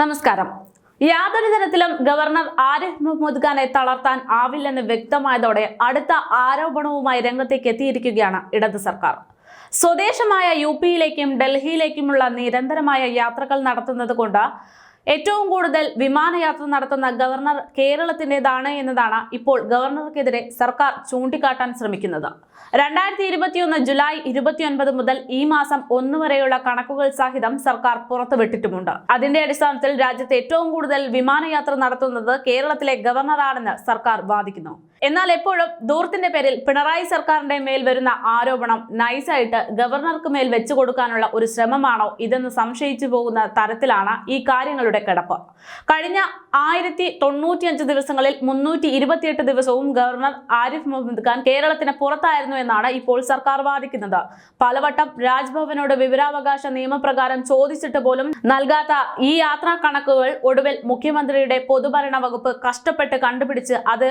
നമസ്കാരം. യാതൊരു തരത്തിലും ഗവർണർ ആരിഫ് മുഹമ്മദ് ഖാനെ തളർത്താൻ ആവില്ലെന്ന് വ്യക്തമായതോടെ അടുത്ത ആരോപണവുമായി രംഗത്തേക്ക് എത്തിയിരിക്കുകയാണ് ഇടത് സർക്കാർ. സ്വദേശമായ യു പിയിലേക്കും ഡൽഹിയിലേക്കുമുള്ള നിരന്തരമായ യാത്രകൾ നടത്തുന്നത് കൊണ്ട് ഏറ്റവും കൂടുതൽ വിമാനയാത്ര നടത്തുന്ന ഗവർണർ കേരളത്തിന്റെതാണ് എന്നതാണ് ഇപ്പോൾ ഗവർണർക്കെതിരെ സർക്കാർ ചൂണ്ടിക്കാട്ടാൻ ശ്രമിക്കുന്നത്. രണ്ടായിരത്തി ഇരുപത്തിയൊന്ന് ജൂലൈ ഇരുപത്തിയൊൻപത് മുതൽ ഈ മാസം ഒന്ന് വരെയുള്ള കണക്കുകൾ സഹിതം സർക്കാർ പുറത്തുവിട്ടിട്ടുമുണ്ട്. അതിന്റെ അടിസ്ഥാനത്തിൽ രാജ്യത്ത് ഏറ്റവും കൂടുതൽ വിമാനയാത്ര നടത്തുന്നത് കേരളത്തിലെ ഗവർണറാണെന്ന് സർക്കാർ വാദിക്കുന്നു. എന്നാൽ എപ്പോഴും ദൂർത്തിന്റെ പേരിൽ പിണറായി സർക്കാരിന്റെ മേൽ വരുന്ന ആരോപണം നൈസായിട്ട് ഗവർണർക്ക് മേൽ വെച്ചു കൊടുക്കാനുള്ള ഒരു ശ്രമമാണോ ഇതെന്ന് സംശയിച്ചു പോകുന്ന തരത്തിലാണ് ഈ കാര്യങ്ങളുടെ കിടപ്പ്. കഴിഞ്ഞ ആയിരത്തി തൊണ്ണൂറ്റിയഞ്ച് ദിവസങ്ങളിൽ മുന്നൂറ്റി ഇരുപത്തിയെട്ട് ദിവസവും ഗവർണർ ആരിഫ് മുഹമ്മദ് ഖാൻ കേരളത്തിന് പുറത്തായിരുന്നു എന്നാണ് ഇപ്പോൾ സർക്കാർ വാദിക്കുന്നത്. പലവട്ടം രാജ്ഭവനോട് വിവരാവകാശ നിയമപ്രകാരം ചോദിച്ചിട്ട് പോലും നൽകാത്ത ഈ യാത്രാ കണക്കുകൾ ഒടുവിൽ മുഖ്യമന്ത്രിയുടെ പൊതുഭരണ വകുപ്പ് കഷ്ടപ്പെട്ട് കണ്ടുപിടിച്ച് അത്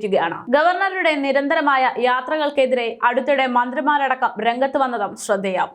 പ്രചരിപ്പിച്ചിരിക്കുകയാണ് ഗവർണറുടെ നിരന്തരമായ യാത്രകൾക്കെതിരെ അടുത്തിടെ മന്ത്രിമാരടക്കം രംഗത്ത് വന്നതും ശ്രദ്ധേയം.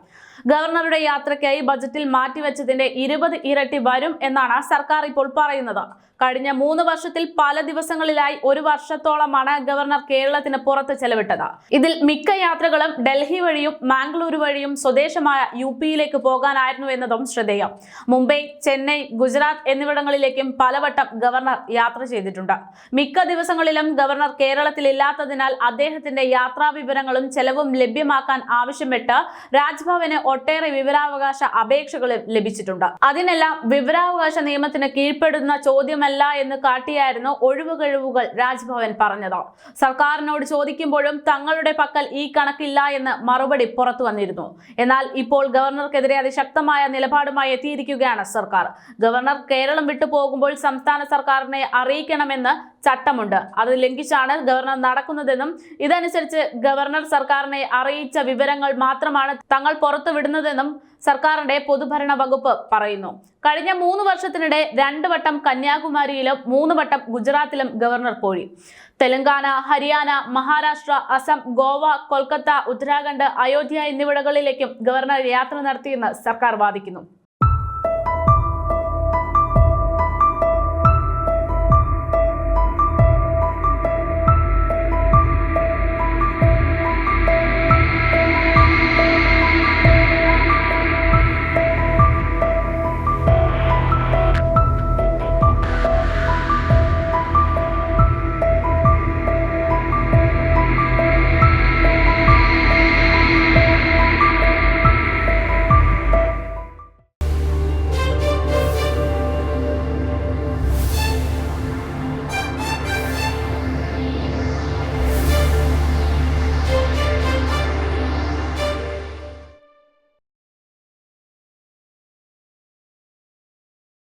ഗവർണറുടെ യാത്രയ്ക്കായി ബജറ്റിൽ മാറ്റിവെച്ചതിന്റെ ഇരുപത് ഇരട്ടി വരും എന്നാണ് സർക്കാർ ഇപ്പോൾ പറയുന്നത്. കഴിഞ്ഞ മൂന്ന് വർഷത്തിൽ പല ദിവസങ്ങളിലായി ഒരു വർഷത്തോളമാണ് ഗവർണർ കേരളത്തിന് പുറത്ത് ചെലവിട്ടത്. ഇതിൽ മിക്ക യാത്രകളും ഡൽഹി വഴിയും മാംഗ്ലൂരു വഴിയും സ്വദേശമായ യു പിയിലേക്ക് പോകാനായിരുന്നു എന്നതും ശ്രദ്ധേയം. മുംബൈ ചെന്നൈ ഗുജറാത്ത് എന്നിവിടങ്ങളിലേക്കും പലവട്ടം ഗവർണർ യാത്ര ചെയ്തിട്ടുണ്ട്. മിക്ക ദിവസങ്ങളിലും ഗവർണർ കേരളത്തിലില്ലാത്തതിനാൽ അദ്ദേഹത്തിന്റെ യാത്രാ വിവരങ്ങളും ചെലവും ലഭ്യമാക്കാൻ ആവശ്യപ്പെട്ട് രാജ്ഭവന് ഒട്ടേറെ വിവരാവകാശ അപേക്ഷകൾ ലഭിച്ചിട്ടുണ്ട്. അതിനെല്ലാം വിവരാവകാശ നിയമത്തിന് കീഴ്പ്പെടുന്ന ചോദ്യമല്ല എന്ന് കാട്ടിയായിരുന്നു ഒഴിവുകഴിവുകൾ രാജ്ഭവൻ പറഞ്ഞത്. സർക്കാരിനോട് ചോദിക്കുമ്പോഴും തങ്ങളുടെ പക്കൽ ഈ കണക്കില്ല എന്ന് മറുപടി പുറത്തു വന്നിരുന്നു. എന്നാൽ ഇപ്പോൾ ഗവർണർക്കെതിരെ അതിശക്തമായ നിലപാടുമായി എത്തിയിരിക്കുകയാണ് സർക്കാർ. ഗവർണർ കേരളം വിട്ടുപോകുമ്പോൾ സംസ്ഥാന സർക്കാരിനെ അറിയിക്കണമെന്ന് ചട്ടമുണ്ട്. അത് ലംഘിച്ചാണ് ഗവർണർ നടക്കുന്നതെന്നും ഇതനുസരിച്ച് ഗവർണർ സർക്കാരിനെ അറിയിച്ച വിവരങ്ങൾ മാത്രമാണ് തങ്ങൾ പുറത്തുവിടുന്നതെന്നും സർക്കാരിന്റെ പൊതുഭരണ വകുപ്പ് പറയുന്നു. കഴിഞ്ഞ മൂന്ന് വർഷത്തിനിടെ രണ്ട് വട്ടം കന്യാകുമാരിയിലും മൂന്ന് വട്ടം ഗുജറാത്തിലും ഗവർണർ പോയി. തെലങ്കാന ഹരിയാന മഹാരാഷ്ട്ര അസം ഗോവ കൊൽക്കത്ത ഉത്തരാഖണ്ഡ് അയോധ്യ എന്നിവിടങ്ങളിലേക്കും ഗവർണർ യാത്ര നടത്തിയെന്ന് സർക്കാർ വാദിക്കുന്നു.